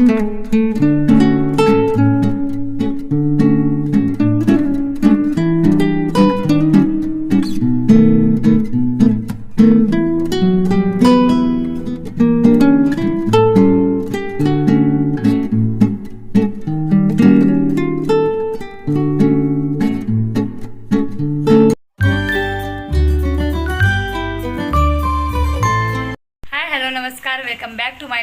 Música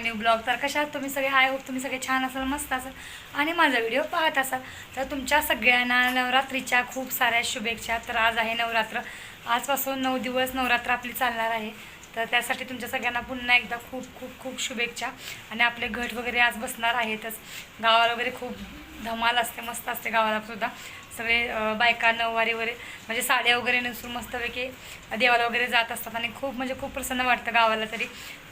new blog तर कशा आहात तुम्ही सगळे आय होप तुम्ही सगळे छान असाल मस्त असाल. आणि माझा व्हिडिओ पाहत असाल तर तुमच्या सगळ्यांना नवरात्रीच्या खूप साऱ्या शुभेच्छा. तर आज आहे नवरात्र. आजपासून नऊ दिवस नवरात्र आपली चालणार आहे. तर त्यासाठी तुमच्या सगळ्यांना पुन्हा एकदा खूप खूप खूप शुभेच्छा. आणि आपले घट वगैरे आज बसणार आहेतच. गावाला वगैरे खूप धमाल असते मस्त असते गावाला सुद्धा. सगळे बायका नऊवारी वगैरे म्हणजे साड्या वगैरे नसून मस्तपैकी देवाला वगैरे जात असतात. आणि खूप म्हणजे खूप प्रसन्न वाटतं गावाला तरी.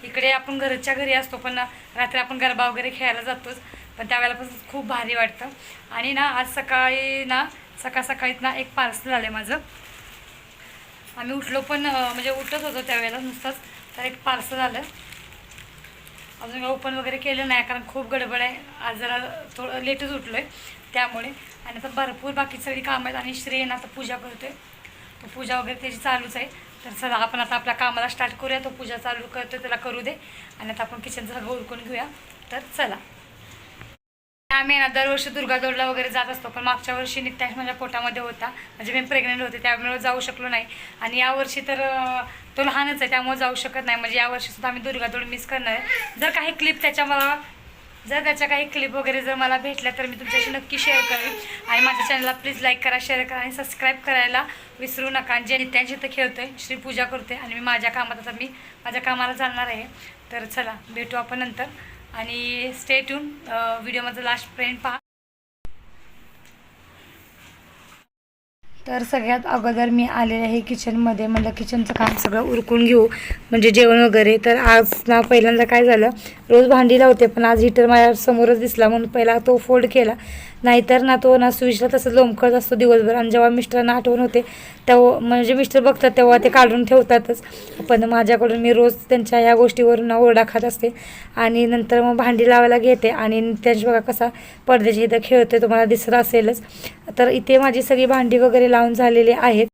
इकडे आपण घरच्या घरी असतो पण रात्री आपण गरबा वगैरे खेळायला जातोच. पण त्यावेळेला पण खूप भारी वाटतं. आणि ना आज सकाळी ना सकाळ सकाळीत ना एक पार्सल आलं माझं. आम्ही उठलो पण म्हणजे उठत होतो त्यावेळेला नुसतंच. तर एक पार्सल आलं. अजून काही ओपन वगैरे केलं नाही कारण खूप गडबड आहे. आज जरा थोडं लेटच उठलो आहे त्यामुळे. आणि आता भरपूर बाकी सगळी कामं आहेत आणि श्रेय ना आता पूजा करतोय. तो पूजा वगैरे त्याची चालूच आहे. तर चला आपण आता आपल्या कामाला स्टार्ट करूया. तो पूजा चालू करतो त्याला करू दे. आणि आता आपण किचनचं सगळं उरकून घेऊया. तर चला. आम्ही ना दरवर्षी दुर्गादौडला वगैरे जात असतो पण मागच्या वर्षी नित्यांश माझ्या पोटामध्ये होता. म्हणजे मी प्रेग्नेंट होते त्यामुळे जाऊ शकलो नाही. आणि यावर्षी तर तो लहानच आहे त्यामुळे जाऊ शकत नाही. म्हणजे यावर्षी सुद्धा आम्ही दुर्गादौड मिस करणार आहे. जर काही क्लिप त्याच्या मला जर त्याच्या काही क्लिप वगैरे जर मला भेटल्या तर मी तुमच्याशी नक्की शेअर करेन. आणि माझ्या चॅनलला प्लीज लाईक करा शेअर करा आणि सबस्क्राईब करायला विसरू नका. आणि जे नित्यांशी तर खेळतोय श्री पूजा करते आणि मी माझ्या कामात आता मी माझ्या कामाला चालणार आहे. तर चला भेटू आपण नंतर. आणि स्टे ट्यून व्हिडिओमध्ये लास्ट फ्रेंड पहा. तर सगळ्यात अगोदर मी आलेले आहे किचनमध्ये म्हणलं किचनचं काम सगळं उरकून घेऊ म्हणजे जेवण वगैरे. तर आज ना पहिल्यांदा काय झालं रोज भांडी लावते पण आज हिटर माझ्या समोरच दिसला म्हणून पहिला तो फोल्ड केला. नाहीतर ना तो ना स्विचला तसं लोंबकळत असतो दिवसभर. आणि जेव्हा मिस्टरांना आठवण होते तेव्हा म्हणजे मिस्टर बघतात तेव्हा ते काढून ठेवतातच. पण माझ्याकडून मी रोज त्यांच्या या गोष्टीवरून ना ओरडा खात असते. आणि नंतर मग भांडी लावायला घेते. आणि त्यांची बघा कसा पडद्याच्या इथं खेळतोय तुम्हाला दिसत असेलच. तर इथे माझी सगळी भांडी वगैरे लावून झालेली आहेत.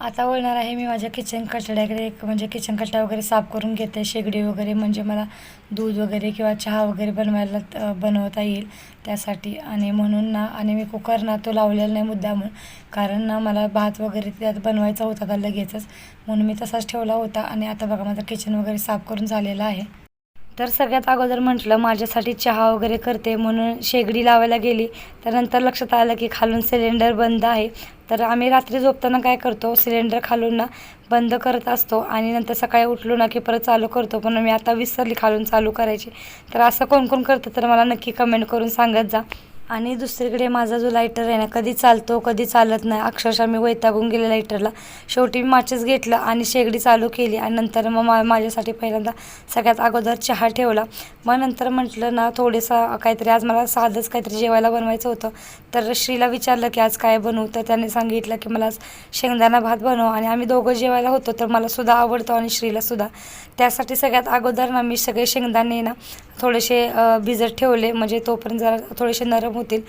आता वळणार आहे मी माझ्या किचन कचड्याकडे एक म्हणजे किचन कचडा वगैरे साफ करून घेते शेगडी वगैरे म्हणजे मला दूध वगैरे किंवा चहा वगैरे बनवायला बनवता येईल त्यासाठी. आणि म्हणून ना आणि मी कुकर ना तो लावलेला नाही मुद्दा म्हणून कारण ना मला भात वगैरे त्यात बनवायचा होता का लगेचच. म्हणून मी तसाच ठेवला होता. आणि आता बघा माझं किचन वगैरे साफ करून झालेलं आहे. तर सगळ्यात अगोदर म्हटलं माझ्यासाठी चहा वगैरे करते म्हणून शेगडी लावायला गेली. तर नंतर लक्षात आलं की खालून सिलेंडर बंद आहे. तर आम्ही रात्री झोपताना काय करतो सिलेंडर खालून ना बंद करत असतो आणि नंतर सकाळी उठलो ना की परत चालू करतो. पण मी आता विसरली खालून चालू करायची. तर असं कोण कोण करतं तर मला नक्की कमेंट करून सांगत जा. आणि दुसरीकडे माझा जो लायटर आहे ना कधी चालतो कधी चालत नाही. अक्षरशः मी वैतागून गेले लायटरला शेवटी मी माचीस घेतलं आणि शेगडी चालू केली आणि नंतर मग मा माझ्यासाठी पहिल्यांदा सगळ्यात अगोदर चहा ठेवला. मग नंतर म्हटलं ना थोडंसं काहीतरी आज मला साधंच काहीतरी जेवायला बनवायचं होतं. तर श्रीला विचारलं की आज काय बनवू? तर त्याने सांगितलं की मला आज शेंगदाणा भात बनव. आणि आम्ही दोघं जेवायला होतो तर मला सुद्धा आवडतो आणि श्रीलासुद्धा त्यासाठी सगळ्यात अगोदर ना मी सगळे शेंगदाणे ना थोडेसे भिजत ठेवले. म्हणजे तोपर्यंत जरा थोडेसे नरम होतील.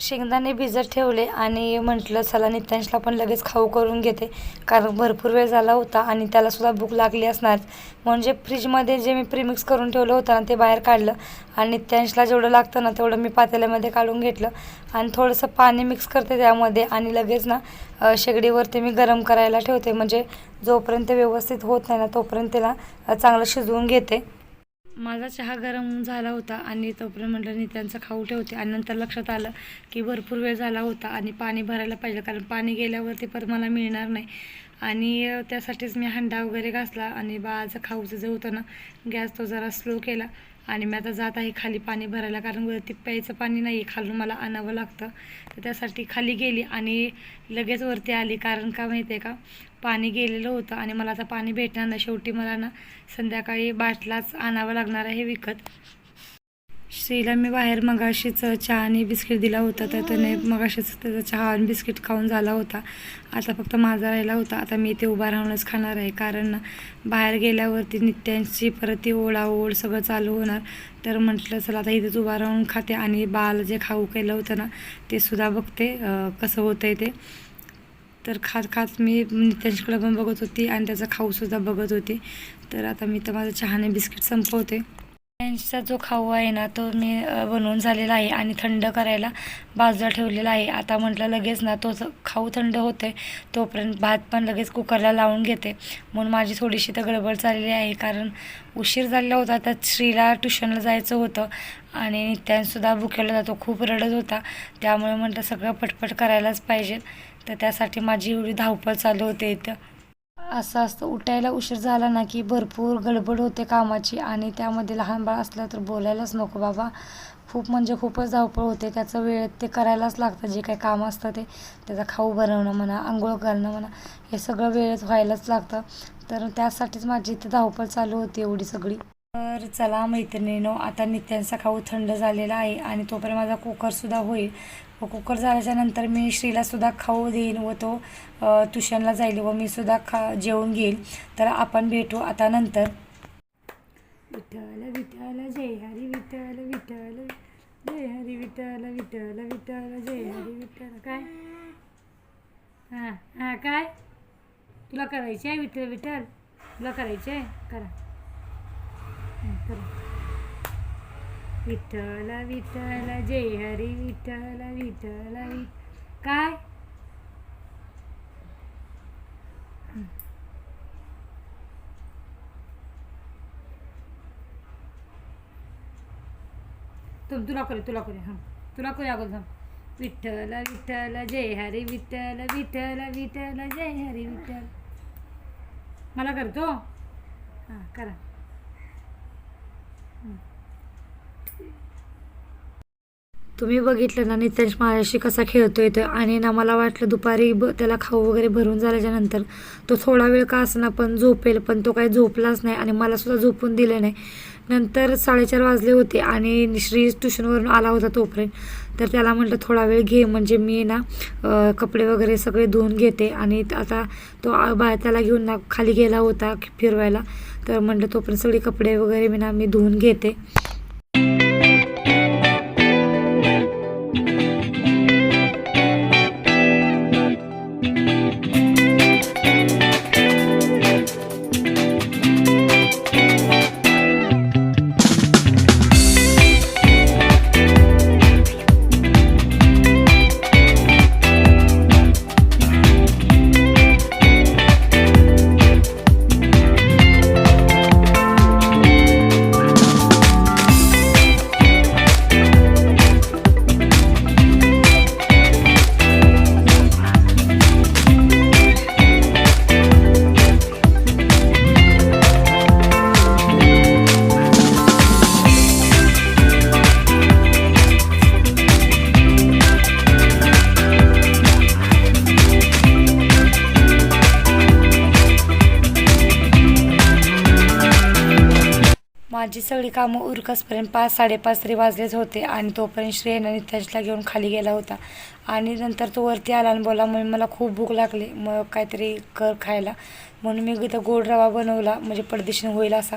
शेंगदाणे भिजत ठेवले आणि म्हटलं चला नित्यांशला पण लगेच खाऊ करून घेते. कारण भरपूर वेळ झाला होता आणि त्यालासुद्धा भूक लागली असणार. म्हणजे फ्रीजमध्ये जे मी प्रीमिक्स करून ठेवलं होतं ना ते बाहेर काढलं. आणि नित्यांशला जेवढं लागतं ना तेवढं मी पातेल्यामध्ये काढून घेतलं. आणि थोडंसं पाणी मिक्स करते त्यामध्ये आणि लगेच ना शेगडीवरती मी गरम करायला ठेवते. म्हणजे जोपर्यंत व्यवस्थित होत नाही ना तोपर्यंत त्याला चांगलं शिजवून घेते. माझा चहा गरम झाला होता आणि तोपर्यंत म्हटलं त्यांचं खाऊ ठेवते. आणि नंतर लक्षात आलं की भरपूर वेळ झाला होता आणि पाणी भरायला पाहिजे कारण पाणी गेल्यावरती परत मला मिळणार नाही. आणि त्यासाठीच मी हंडा वगैरे घासला आणि बाळाचं खाऊचं जे होतं ना गॅस तो जरा स्लो केला. आणि मी आता जात आहे खाली पाणी भरायला कारण वरती प्यायचं पाणी नाही खालून मला आणावं लागतं. तर त्यासाठी खाली गेली आणि लगेच वरती आली. कारण का माहिती आहे का? पाणी गेलेलं होतं आणि मला आता पाणी भेटणार ना शेवटी मला ना संध्याकाळी बाटलाच आणावं लागणार आहे विकत. श्रीला मी बाहेर मगाशीच चहा आणि बिस्किट दिला होता तर त्याने मगाशीच त्याचा चहा आणि बिस्किट खाऊन झाला होता. आता फक्त माझा राहिला होता. आता मी इथे उभा राहूनच खाणार आहे कारण बाहेर गेल्यावरती नित्यांची परत ती ओढाओढ सगळं चालू होणार. तर म्हटलं चला आता इथेच उभा राहून खाते आणि बाल जे खाऊ केलं होतं ना ते सुद्धा बघते कसं कसं होतंय ते. तर खात खात मी नित्यांशकडे पण बघत होती आणि त्याचा खाऊसुद्धा बघत होती. तर आता मी तर माझं चहाने बिस्किट संपवते. त्यांचा जो खाऊ आहे ना तो मी बनवून झालेला आहे आणि थंड करायला बाजूला ठेवलेला आहे. आता म्हटलं लगेच ना तो खाऊ थंड होते तोपर्यंत भात पण लगेच कुकरला लावून घेते. म्हणून माझी थोडीशी तर गडबड चाललेली आहे कारण उशीर झालेला होता तर श्रीला ट्युशनला जायचं होतं आणि नित्यांसुद्धा भुकेला जातो खूप रडत होता. त्यामुळे म्हटलं सगळं पटपट करायलाच पाहिजे. तर त्यासाठी माझी एवढी धावपळ चालू होते इथं. असं असतं. उठायला उशीर झाला ना की भरपूर गडबड होते कामाची आणि त्यामध्ये लहान बाळ असलं तर बोलायलाच नको बाबा. खूप म्हणजे खूपच धावपळ होते. त्याचं वेळेत ते करायलाच लागतं. जे काही काम असतं ते. त्याचा खाऊ बनवणं म्हणा आंघोळ करणं म्हणा हे सगळं वेळेत व्हायलाच लागतं. तर त्यासाठीच माझी इथे धावपळ चालू होती एवढी सगळी. तर चला मैत्रिणीनो आता नित्यांचा खाऊ थंड झालेला आहे आणि तोपर्यंत माझा कुकरसुद्धा होईल. व कुकर झाल्याच्यानंतर मी श्रीलासुद्धा खाऊ देईन व तो ट्युशनला जाईल व मी सुद्धा खा जेवून घेईल तर आपण भेटू आता नंतर. विठ्ठल विठ्ठल जय हरी विठ्ठल विठ्ठल जय हरी विठ्ठल विठ्ठल विठ्ठल जय हरी विठ्ठल. काय? हां हां काय? तुला करायचे आहे विठ्ठल विठ्ठल? तुला करायचे आहे करा करा. विठ्ठल विठ्ठल जय हरी विठ्ठल विठ्ठल काय? तुम तुला करे तुला करे हां. तुला करे अगोदर थांब विठ्ठल विठ्ठल जय हरी विठ्ठल विठ्ठल विठ्ठल जय हरी विठ्ठल. मला करतो? हां करा. तुम्ही बघितलं ना नितेश माझ्याशी कसा खेळतो तो. आणि ना मला वाटलं दुपारी ब त्याला खाऊ वगैरे भरून झाल्याच्यानंतर तो थोडा वेळ का असणार पण झोपेल पण तो काही झोपलाच नाही आणि मला सुद्धा झोपून दिलं नाही. नंतर साडेचार वाजले होते आणि श्री ट्युशनवरून आला होता तोपर्यंत. तर त्याला म्हटलं थोडा वेळ घे म्हणजे मी ना कपडे वगैरे सगळे धुवून घेते. आणि आता तो बाय त्याला घेऊन ना खाली गेला होता फिरवायला. तर म्हटलं तोपर्यंत सगळे कपडे वगैरे मी ना मी धुवून घेते. माझी सगळी कामं उरकसपर्यंत पाच साडेपाच तरी वाजलेच होते आणि तोपर्यंत श्रेयनं नित्याशला घेऊन खाली गेला होता. आणि नंतर तो वरती आला आणि बोला मग मला खूप भूक लागली मग काहीतरी कर खायला. म्हणून मी इथं गोड रवा बनवला म्हणजे पडदिशीनं होईल असा.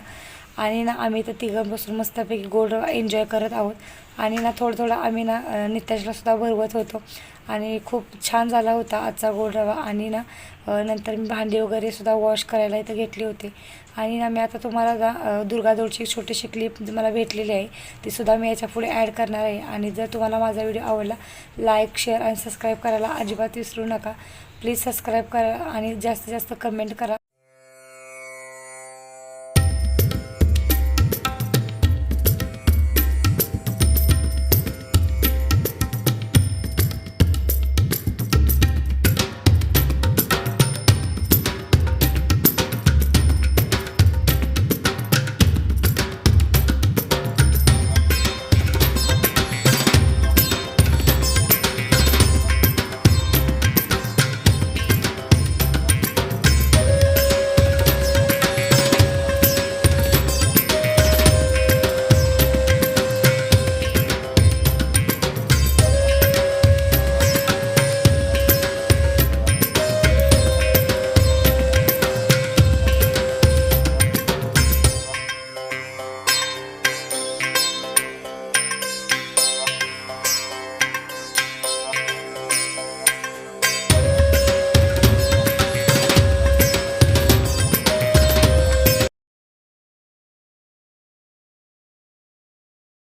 आणि ना आम्ही तर तिघं बसून मस्तपैकी गोड रवा एन्जॉय करत आहोत. आणि ना थोडं थोडं आम्ही ना अ, सुद्धा भरवत होतो. आणि खूप छान झाला होता आजचा गोड रवा. आणि ना नंतर मी भांडी वगैरे सुद्धा वॉश करायला इथं घेतली होती. आणि ना मी आता तुम्हाला ना दुर्गादोडची एक छोटीशी क्लिप मला भेटलेली आहे. ती सुद्धा मी याच्यापुढे ॲड करणार आहे. आणि जर तुम्हाला माझा व्हिडिओ आवडला लाईक शेअर आणि सबस्क्राईब करायला अजिबात विसरू नका. प्लीज सबस्क्राईब करा आणि जास्तीत जास्त कमेंट करा.